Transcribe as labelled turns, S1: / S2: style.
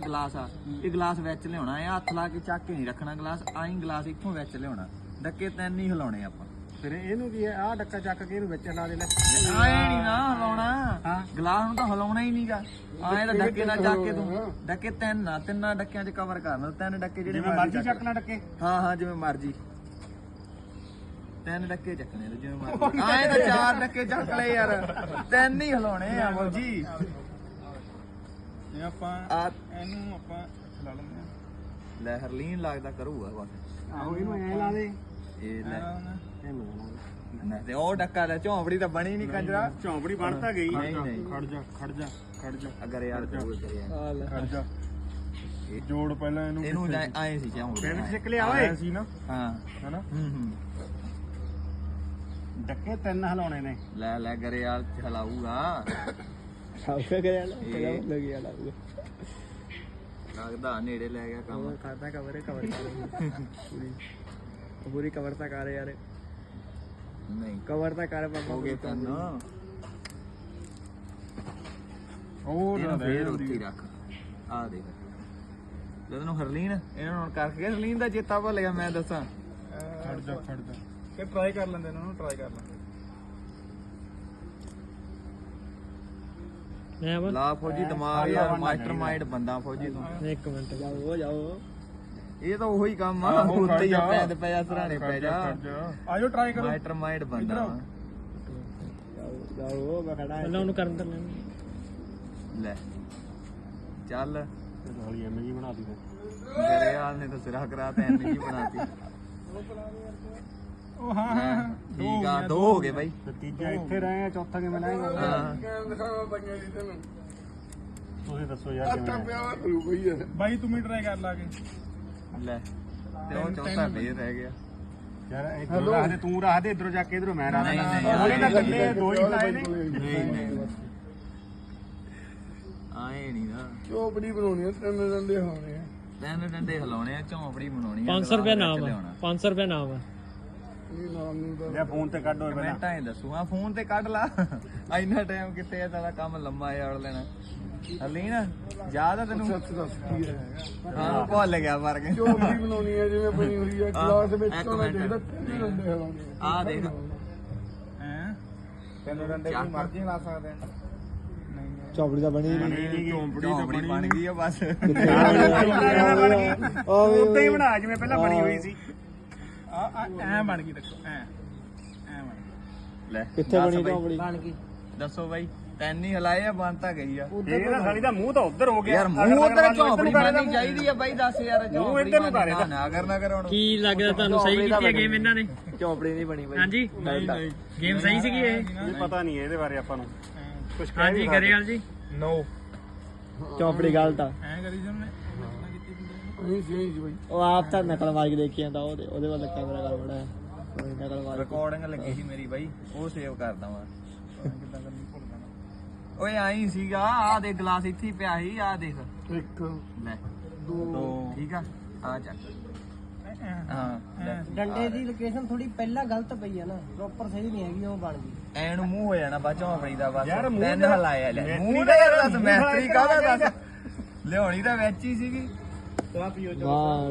S1: ਜਿਹੜੇ ਗਲਾਸ ਆ। ਇਹ ਗਲਾਸ ਵਿੱਚ ਲਿਆਉਣਾ ਇਹ ਹੱਥ ਲਾ ਕੇ ਚੱਕ ਕੇ ਨਹੀਂ ਰੱਖਣਾ ਗਲਾਸ ਆਈ ਗਲਾਸ ਇੱਥੋਂ ਵਿੱਚ ਲਿਆਉਣਾ। ਡੱਕੇ ਤਿੰਨ ਹੀ ਹਿਲਾਉਣੇ ਆਪਾਂ।
S2: ਫਿਰ ਇਹਨੂੰ ਕੀ ਹੈ? ਆਹ ਡੱਕਾ ਚੱਕ ਕੇ ਇਹਨੂੰ ਵਿੱਚ ਲਾ ਦੇ ਲੈ
S1: ਆਏ ਨਹੀਂ ਨਾ ਹਿਲਾਉਣਾ। ਗਲਾਸ ਨੂੰ ਤਾਂ ਹਿਲਾਉਣਾ ਹੀ ਨਹੀਂਗਾ। ਆਏ ਤਾਂ ਡੱਕੇ ਨਾਲ ਚੱਕ ਕੇ ਤੂੰ। ਡੱਕੇ ਤਿੰਨ ਆ ਤਿੰਨਾਂ ਡੱਕਿਆਂ 'ਚ ਕਵਰ ਕਰਨਾ ਤਿੰਨ ਡੱਕੇ ਜਿਹੜੇ
S2: ਜਿਵੇਂ ਮਰਜ਼ੀ ਚੱਕ। ਲੈ ਡੱਕੇ।
S1: ਹਾਂ ਹਾਂ ਜਿਵੇਂ ਮਰਜ਼ੀ। ਤਿੰਨ ਡੱਕੇ ਚੱਕਣੇ ਜਿਵੇਂ ਮਰਜ਼ੀ। ਆਏ ਤਾਂ ਚਾਰ ਡੱਕੇ ਚੱਕ ਲੈ ਯਾਰ। ਤਿੰਨ ਹੀ ਹਿਲਾਉਣੇ ਆ ਫੌਜੀ।
S2: ਇਹ ਆਪਾਂ
S1: ਆ
S2: ਇਹਨੂੰ ਆਪਾਂ ਲਾ ਲੈਂਦੇ ਆ।
S1: ਲੈ ਹਰਲੀਨ ਲੱਗਦਾ ਕਰੂਗਾ ਬਸ।
S2: ਆਹੋ ਇਹਨੂੰ ਐ ਲਾ ਦੇ।
S1: ਇਹ ਲੈ
S2: ਇਹਨੂੰ ਲਾ ਦੇ।
S1: ਨਾ ਤੇ ਉਹ ਡੱਕਾ ਲੈ ਝੌਂਪੜੀ ਤਾਂ ਬਣੀ ਨਹੀਂ ਕੰਜਰਾ
S2: ਝੌਂਪੜੀ ਬਣ ਤਾਂ ਗਈ।
S1: ਨਹੀਂ, ਨਹੀਂ।
S2: ਖੜ ਜਾ ਖੜ ਜਾ ਖੜ ਜਾ
S1: ਅਗਰ ਯਾਰ ਕਰੂਗਾ ਕਰਿਆ
S2: ਖੜ ਜਾ। ਜੋੜ ਪਹਿਲਾਂ ਇਹਨੂੰ
S1: ਇਹਨੂੰ ਆਏ ਸੀ ਝੌਂਪੜੀ
S2: ਪਿੰਡ ਚ ਚੱਕ ਲਿਆ ਓਏ ਸੀ ਨਾ।
S1: ਹਾਂ।
S2: ਹਨਾ?
S1: ਹੂੰ ਹੂੰ।
S2: ਡੱਕੇ ਤਿੰਨ ਹਲਾਉਣੇ ਨੇ।
S1: ਲੈ ਲੈ ਗਰੇ ਯਾਰ ਹਲਾਊਗਾ
S3: ਸਭ ਕਰਿਆ
S1: ਇਹ-
S3: ਲੱਗਿਆ ਲੱਗਦਾ
S1: ਲੱਗਦਾ ਨੇੜੇ ਲੈ ਗਿਆ ਕੰਮ।
S3: ਕਰਦਾ ਕਵਰ ਕਵਰ ਪੂਰੀ। ਪੂਰੀ ਕਵਰ ਤਾਂ ਕਰ ਯਾਰ।
S1: ਨਹੀਂ।
S3: ਕਵਰ ਤਾਂ ਕਰ ਬਾਬਾ
S1: ਹੋ ਗਏ ਤਿੰਨ।
S2: ਉਹ
S1: ਇਹਨੂੰ ਫੇਰ ਉੱਥੇ ਹੀ ਰੱਖ। ਆ ਦੇਖ। ਜਦੋਂ ਨੂੰ ਹਰਲੀਨ ਇਹਨਾਂ ਨੂੰ ਹੁਣ ਕਰਕੇ ਹਰਲੀਨ ਦਾ ਚੇਤਾ ਭੁੱਲ ਗਿਆ ਮੈਂ ਦੱਸਾਂ।
S2: ਖੜ ਜਾ ਖੜ ਜਾ। ਕਿ ਟਰਾਈ ਕਰ ਲੈਂਦੇ ਇਹਨਾਂ ਨੂੰ ਟਰਾਈ ਕਰ ਲੈਂਦੇ
S3: ਮੈਂ ਬਸ
S1: ਲਾ ਫੌਜੀ ਦਿਮਾਗ ਯਾਰ ਮਾਸਟਰਮਾਈਂਡ ਬੰਦਾ ਫੌਜੀ ਤੂੰ।
S3: ਇੱਕ ਮਿੰਟ। ਜਾਓ ਜਾਓ।
S1: ਇਹ ਤਾਂ ਉਹੀ ਕੰਮ ਆ ਉੱਤੇ ਹੀ ਪੈਦ ਪੈ ਜਾ ਸਰਾਣੇ ਪੈ ਜਾ
S2: ਆਜੋ ਟਰਾਈ ਕਰੋ।
S1: ਮਾਸਟਰਮਾਈਂਡ ਬੰਦਾ।
S3: ਜਾਓ ਜਾਓ ਮੈਂ ਖੜਾ ਪਹਿਲਾਂ ਉਹਨੂੰ ਕਰਨ ਤਾਂ
S1: ਲੈ ਚੱਲ।
S2: ਹੌਲੀ ਐਵੇਂ ਜੀ ਬਣਾ ਦੀ
S1: ਮੇਰੇ ਹਾਲ ਨੇ ਤਾਂ ਸਿਰਾ ਕਰਾ ਤੇ ਐਵੇਂ ਹੀ ਬਣਾਤੀ
S2: ਉਹ ਹਾਂ
S1: ਲੈ, ਠੀਕ ਆ ਦੋ ਹੋ ਗਏ ਬਾਈ।
S2: ਤੇ ਤੀਜਾ ਇੱਥੇ ਰਹੇ ਆ ਚੌਥਾ ਕਿਵੇਂ ਲਾਏਗਾ?
S1: ਹਾਂ।
S2: ਤੁਸੀਂ ਦੱਸੋ ਯਾਰ ਕਿਵੇਂ ਬਾਈ ਤੂੰ ਵੀ ਟਰਾਈ ਕਰ ਲਾ ਕੇ।
S1: ਲੈ ਤੇ ਉਹ ਚੌਥਾ ਫੇਰ ਰਹਿ ਗਿਆ।
S2: ਯਾਰ ਇਧਰੋਂ ਰੱਖ ਦੇ ਤੂੰ ਰੱਖ ਦੇ ਇਧਰੋਂ ਜਾ ਕੇ ਇਧਰੋਂ ਮੈਂ ਰੱਖ
S1: ਨਹੀਂ, ਨਹੀਂ,
S2: ਉਹਨੇ ਤਾਂ ਗੱਲੇ ਦੋ ਹੀ ਲਾਏ ਨੇ।
S1: ਨਹੀਂ ਨਹੀਂ। ਆਏ ਨਹੀਂ ਨਾ।
S4: ਚੋਪੜੀ ਬਣਾਉਣੀ ਆ ਤਿੰਨ ਡੰਡੇ ਹੋਣੇ ਆ।
S1: ਤਿੰਨ ਡੰਡੇ ਹਿਲਾਉਣੇ ਆ ਝੌਂਪੜੀ ਬਣਾਉਣੀ ਆ
S3: 500 ਰੁਪਏ ਨਾਮ ਹੈ
S1: ਲਿਆਉਣਾ।
S3: 500 ਰੁਪਏ ਨਾਮ ਹੈ
S4: ਇਹ ਨਾਮ ਨੂੰ ਤਾਂ
S2: ਜਾਂ ਫੋਨ ਤੇ ਕੱਢ ਹੋਏ ਪਹਿਲਾਂ।
S1: ਕਮੈਂਟਾਂ ਹੀ ਦੱਸੂ। ਆ ਫੋਨ ਤੇ ਕੱਢ ਲਾ। ਇੰਨਾ ਟਾਈਮ ਕਿੱਥੇ ਆ ਤੇਰਾ ਕੰਮ ਲੰਮਾ ਯਾਰ ਲੈਣਾ। ਹਲੀਨ ਯਾਦ ਆ ਤੈਨੂੰ?
S4: ਸੱਚ ਦੱਸ ਕੀ ਹੈ?
S1: ਹਾਂ ਭੁੱਲ ਗਿਆ ਮਰ ਗਿਆ।
S4: ਚੋਪੜੀ ਬਣਾਉਣੀ ਆ ਜਿਵੇਂ ਬਣੀ ਹੋਈ ਆ ਗਲਾਸ ਵਿੱਚ
S1: ਇੱਕ
S4: ਹੋਣਾ
S1: ਮਿੰਟ।
S4: ਚਾਹੀਦਾ ਤਿੰਨ ਡੰਡੇ ਹੋਣੇ
S1: ਆ। ਦੇਖ।
S2: ਹੈ? ਤੈਨੂੰ ਡੰਡੇ
S1: ਚੱਕ।
S2: ਮਰਜ਼ੀ ਲਾ ਸਕਦੇ
S3: ਚੌਪੜੀ ਤਾਂ ਬਣੀ
S1: ਝੌਂਪੜੀ ਬਣ ਗਈ ਆ ਬਸ।
S2: ਉੱਤੇ ਹੀ ਬਣਾ ਜਿਵੇਂ ਪਹਿਲਾਂ ਬਣੀ ਹੋਈ ਸੀ। ਆ ਐ ਬਣ ਗਈ ਦੇਖੋ ਐ ਐ ਬਣ ਗਈ।
S1: ਲੈ
S3: ਕਿੱਥੇ
S1: ਦੱਸ
S3: ਬਣੀ
S1: ਬਈ,
S3: ਚੌਪੜੀ ਬਣ ਗਈ।
S1: ਦੱਸੋ ਬਾਈ ਤੈਨ ਹੀ ਹਲਾਏ ਆ ਬਣ ਤਾਂ ਗਈ ਆ।
S2: ਇਹ ਤਾਂ ਸਾਲੀ ਦਾ ਮੂੰਹ ਤਾਂ ਉੱਧਰ ਹੋ ਗਿਆ।
S1: ਯਾਰ ਮੂੰਹ ਉਧਰ ਝੌਂਪੜੀ ਬਣਨੀ ਚਾਹੀਦੀ ਆ ਬਾਈ ਦੱਸ ਯਾਰ ਝੌਂਪੜੀ
S2: ਇੱਧਰ ਨੂੰ ਕਰੇ
S1: ਨਾ ਨਾ ਕਰ ਨਾ ਕਰ ਹੁਣ।
S3: ਕੀ ਲੱਗਦਾ ਤੁਹਾਨੂੰ? ਸਹੀ ਕੀਤੀ ਹੈ ਗੇਮ ਇਹਨਾਂ ਨੇ?
S1: ਝੌਂਪੜੀ ਨਹੀਂ ਬਣੀ ਬਾਈ।
S3: ਹਾਂਜੀ?
S1: ਨਹੀਂ ਨਹੀਂ।
S3: ਗੇਮ ਸਹੀ ਸੀਗੀ ਇਹ?
S2: ਇਹ ਪਤਾ ਨਹੀਂ ਇਹਦੇ ਬਾਰੇ ਆਪਾਂ ਨੂੰ। ਕੁਝ
S3: ਹਾਂਜੀ ਗਰੇਵਾਲ ਜੀ।
S2: ਨੋ।
S3: ਚੌਪੜੀ ਗਲਤ ਆ।
S2: ਐ ਕਰੀ ਜਨ
S4: ਨਹੀਂ ਸੀ ਜੀ ਬਾਈ
S3: ਉਹ ਆਪ ਤਾਂ ਨਕਲ ਮਾਰ ਕੇ ਦੇਖੀ ਜਾਂਦਾ ਉਹਦੇ ਉਹਦੇ ਵੱਲ ਕੈਮਰਾ ਕਰ ਬੜਾ ਕੋਈ ਨਕਲ ਮਾਰ। ਕੇ
S1: ਰਿਕਾਰਡਿੰਗ ਲੱਗੀ ਸੀ ਮੇਰੀ ਬਾਈ ਉਹ ਸੇਵ ਕਰਦਾ ਵਾਂ। ਓਏ ਆਈ ਸੀਗਾ ਆ ਦੇ ਗਲਾਸ ਇੱਥੇ ਹੀ ਪਿਆ ਸੀ ਆ ਦੇਖ।
S4: ਇੱਕ
S1: ਲੈ।
S4: ਦੋ।
S1: ਠੀਕ ਆ ਆ ਚੱਕ। ਹਾਂ ਲੈ।
S3: ਡੰਡੇ ਦੀ ਲੋਕੇਸ਼ਨ ਥੋੜੀ ਪਹਿਲਾਂ ਗਲਤ ਪਈ ਆ ਨਾ ਪ੍ਰੋਪਰ ਸਹੀ ਨਹੀਂ ਹੈਗੀ ਉਹ ਬਣ ਗਈ।
S1: ਐ ਨੂੰ ਮੂੰਹ ਹੋ ਜਾਣਾ ਬਾ ਝੌਂਪੜੀ ਦਾ ਬਸ।
S2: ਯਾਰ ਮੂੰਹ
S1: ਤਿੰਨ
S2: ਦਾ-
S1: ਹਲਾਇਆ ਲੈ।
S2: ਮੈਸਤਰੀ
S1: ਮੂੰਹ ਦਾ ਯਾਰ ਦੱਸ ਮੈਸਤਰੀ ਕਾਹਦਾ ਦੱਸ। ਲਿਆਉਣੀ ਤਾਂ ਵਿੱਚ ਹੀ ਸੀਗੀ।
S2: ਚਾਹ ਪੀਓ
S3: ਵਾਹ